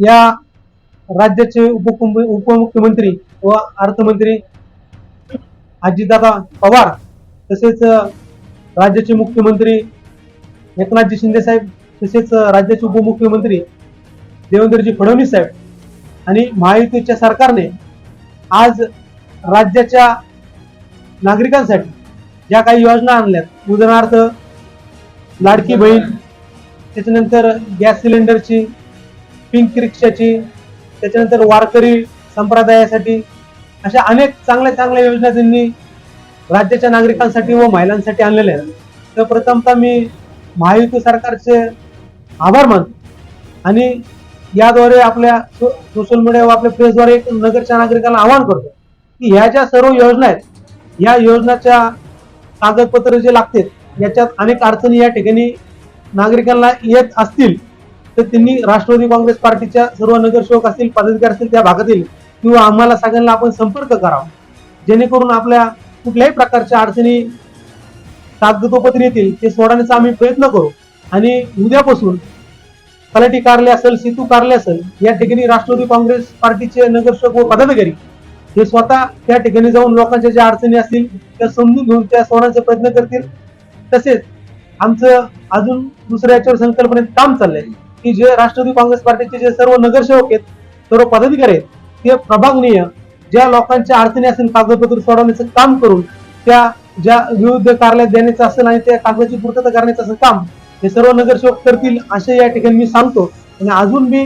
या राज्याचे उपकुंभ उपमुख्यमंत्री व अर्थमंत्री अजितदादा पवार तसेच राज्याचे मुख्यमंत्री एकनाथजी शिंदे साहेब तसेच राज्याचे उपमुख्यमंत्री देवेंद्रजी फडणवीस साहेब आणि महायुतीच्या सरकारने आज राज्याच्या नागरिकांसाठी ज्या काही योजना आणल्यात उदाहरणार्थ लाडकी बहीण त्याच्यानंतर गॅस सिलेंडरची पिंक रिक्षाची त्याच्यानंतर वारकरी संप्रदायासाठी अशा अनेक चांगल्या चांगल्या योजना त्यांनी राज्याच्या नागरिकांसाठी व महिलांसाठी आणलेल्या आहेत. तर प्रथमतः मी महायुती सरकारचे आभार मानतो. आणि याद्वारे आपल्या सो- सोशल मीडिया व आपल्या प्रेसद्वारे एक नगरच्या नागरिकांना आवाहन करतो की ह्या ज्या सर्व योजना आहेत या योजनाच्या कागदपत्र जे लागतात याच्यात अनेक अडचणी या ठिकाणी नागरिकांना येत असतील. तर त्यांनी राष्ट्रवादी काँग्रेस पार्टीच्या सर्व नगरसेवक असतील पदाधिकारी असतील त्या भागातील किंवा आम्हाला सगळ्यांना आपण संपर्क करावा. जेणेकरून आपल्या कुठल्याही प्रकारच्या अडचणी कागदोपत्री येतील ते सोडवण्याचा आम्ही प्रयत्न करू. आणि उद्यापासून तलाठी कार्यालय असेल सेतू कार्यालय असेल या ठिकाणी राष्ट्रवादी काँग्रेस पार्टीचे नगरसेवक व पदाधिकारी हे स्वतः त्या ठिकाणी जाऊन लोकांच्या ज्या अडचणी असतील त्या समजून घेऊन त्या सोडवण्याचा प्रयत्न करतील. तसेच आमचं अजून दुसऱ्या याच्यावर संकल्पनेत काम चाललंय. की जे राष्ट्रवादी काँग्रेस पार्टीचे जे सर्व नगरसेवक आहेत सर्व पदाधिकारी आहेत ते प्रभागनीय ज्या लोकांच्या अडचणी असेल कागदपत्र सोडवण्याचं काम करून त्या ज्या विविध कार्यालयात देण्याचं असेल आणि त्या कागदाची पूर्तता करण्याचं असेल काम हे सर्व नगरसेवक करतील असे या ठिकाणी मी सांगतो. आणि अजून मी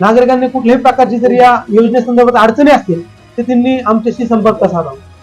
नागरिकांनी कुठल्याही प्रकारची जर या योजनेसंदर्भात अडचणी असतील तर त्यांनी आमच्याशी संपर्क साधावा.